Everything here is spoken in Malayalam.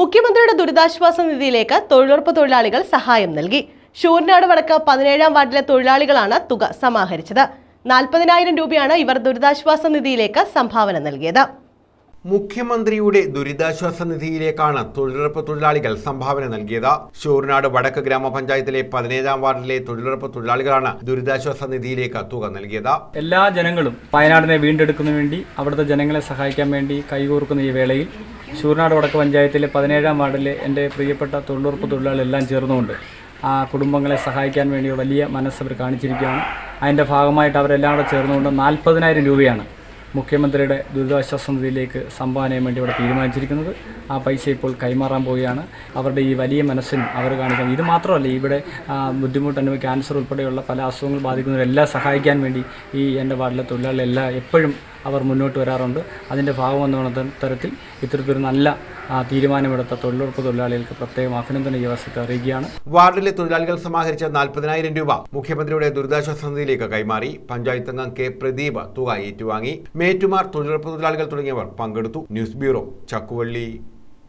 മുഖ്യമന്ത്രിയുടെ ദുരിതാശ്വാസ നിധിയിലേക്ക് തൊഴിലുറപ്പ് തൊഴിലാളികൾ സഹായം നൽകി. ഷൂർനാട് വടക്ക് പതിനേഴാം വാർഡിലെ തൊഴിലാളികളാണ് തുക സമാഹരിച്ചത്. നാൽപ്പതിനായിരം രൂപയാണ് ഇവർ ദുരിതാശ്വാസ നിധിയിലേക്ക് സംഭാവന നൽകിയത്. മുഖ്യമന്ത്രിയുടെ ദുരിതാശ്വാസ നിധിയിലേക്കാണ് തൊഴിലുറപ്പ് തൊഴിലാളികൾ സംഭാവന നൽകിയത്. ഷൂർനാട് വടക്ക് ഗ്രാമപഞ്ചായത്തിലെ പതിനേഴാം വാർഡിലെ തൊഴിലുറപ്പ് തൊഴിലാളികളാണ് ദുരിതാശ്വാസ നിധിയിലേക്ക് തുക നൽകിയത്. എല്ലാ ജനങ്ങളും വയനാടിനെ വീണ്ടെടുക്കുന്നതിന് വേണ്ടി അവിടുത്തെ ജനങ്ങളെ സഹായിക്കാൻ വേണ്ടി കൈകോർക്കുന്ന ഈ വേളയിൽ ശൂർനാട് വടക്ക് പഞ്ചായത്തിലെ പതിനേഴാം വാർഡിൽ എന്റെ പ്രിയപ്പെട്ട തൊഴിലുറപ്പ് തൊഴിലാളികളെല്ലാം ചേർന്നുകൊണ്ട് ആ കുടുംബങ്ങളെ സഹായിക്കാൻ വേണ്ടി വലിയ മനസ്സ് അവർ കാണിച്ചിരിക്കുകയാണ്. അതിന്റെ ഭാഗമായിട്ട് അവരെല്ലാം കൂടെ ചേർന്നുകൊണ്ട് നാൽപ്പതിനായിരം രൂപയാണ് മുഖ്യമന്ത്രിയുടെ ദുരിതാശ്വാസ നിധിയിലേക്ക് സംഭാവന ചെയ്യാൻ വേണ്ടി ഇവിടെ തീരുമാനിച്ചിരിക്കുന്നത്. ആ പൈസ ഇപ്പോൾ കൈമാറാൻ പോവുകയാണ്. അവരുടെ ഈ വലിയ മനസ്സിനും അവർ കാണിക്കുന്നത് ഇത് മാത്രമല്ല ഇവിടെ ബുദ്ധിമുട്ട് അനുഭവം ക്യാൻസർ ഉൾപ്പെടെയുള്ള പല അസുഖങ്ങൾ ബാധിക്കുന്നവരെല്ലാം സഹായിക്കാൻ വേണ്ടി ഈ എന്റെ വാർഡിലെ തൊഴിലാളികളെല്ലാം എപ്പോഴും അവർ മുന്നോട്ട് വരാറുണ്ട്. അതിന്റെ ഭാഗമെന്ന തരത്തിൽ ഇത്തരത്തിലൊരു നല്ല തീരുമാനമെടുത്ത തൊഴിലുറപ്പ് തൊഴിലാളികൾക്ക് പ്രത്യേകം അഭിനന്ദന അവസരത്തെ അറിയിക്കുകയാണ്. വാർഡിലെ തൊഴിലാളികൾ സമാഹരിച്ച നാൽപ്പതിനായിരം രൂപ മുഖ്യമന്ത്രിയുടെ ദുരിതാശ്വാസ നിധിയിലേക്ക് കൈമാറി. പഞ്ചായത്ത് അംഗം കെ പ്രദീപ് തുക ഏറ്റുവാങ്ങി. മേറ്റുമാർ തൊഴിലുറപ്പ് തൊഴിലാളികൾ തുടങ്ങിയവർ പങ്കെടുത്തു. News bureau Chakkuvally.